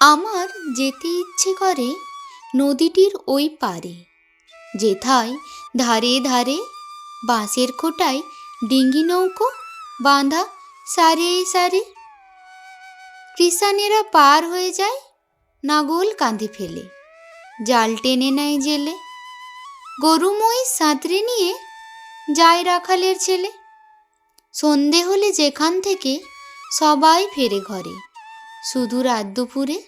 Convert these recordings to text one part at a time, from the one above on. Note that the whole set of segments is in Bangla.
আমার যেতে ইচ্ছে করে নদীটির ওই পারে যেথায় ধারে ধারে বাঁশের খোটায় ডিঙ্গি নৌকো বাঁধা সারে সারে কৃষানেরা পার হয়ে যায় নাগল কাঁধে ফেলে। জাল টেনে নেয় জেলে। গরু মহিষ সাঁতরে নিয়ে যায় রাখালের ছেলে। সন্ধে হলে যেখান থেকে সবাই ফেরে ঘরে। শুধু রাত দুপুরে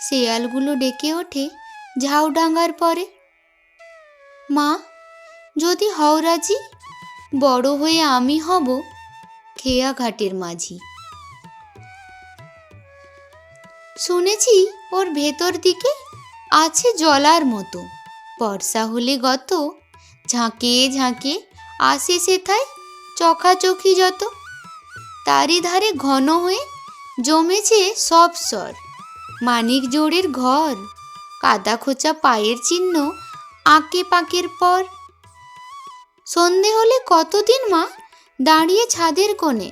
শেয়ালগুলো ডেকে ওঠে ঝাউডাঙ্গার পরে। মা, যদি হও রাজি, বড় হয়ে আমি হব খেয়া ঘাটের মাঝি। শুনেছি ওর ভেতর দিকে আছে জলার মতো। বর্ষা হলে গত, ঝাঁকে ঝাঁকে আসে সেথায় চোখাচোখি যত। তারই ধারে ঘন হয়ে জমেছে সব স্বর। মানিক জোড়ের ঘর, কাদা খোঁচা পায়ের চিহ্ন, আঁকে পাঁকের পর। সন্ধে হলে কতদিন মা? দাঁড়িয়ে ছাদের কোণে,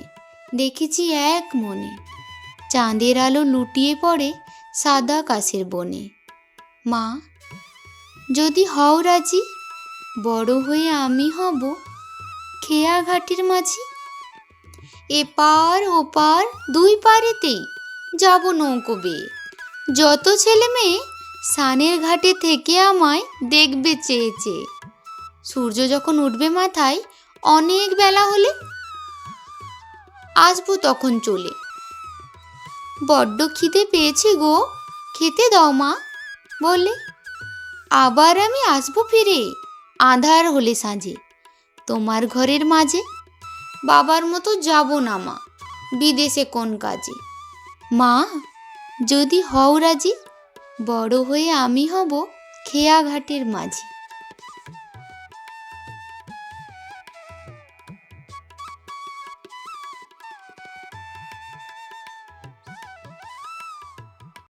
দেখেছি এক মনে। চাঁদের আলো লুটিয়ে পড়ে সাদা কাশের বনে। মা, যদি হও রাজি, বড় হয়ে আমি হব খেয়া ঘাটের মাঝি। এপার ওপার দুই পারেতেই যাব নৌকো বেয়ে। যত ছেলে মেয়ে সানের ঘাটে থেকে আমায় দেখবে চেয়ে চেয়ে। সূর্য যখন উঠবে মাথায় অনেক বেলা হলে আসব তখন চলে। বড্ড খিদে পেয়েছি গো, খেতে দাও মা, বলে। আবার আমি আসব ফিরে, আধার হলে সাঁঝে। তোমার ঘরের মাঝে বাবার মতো যাব না, মা। বিদেশে কোন কাজে? মা, যদি হও রাজি, বড় হয়ে আমি হব খেয়াঘাটের মাঝি।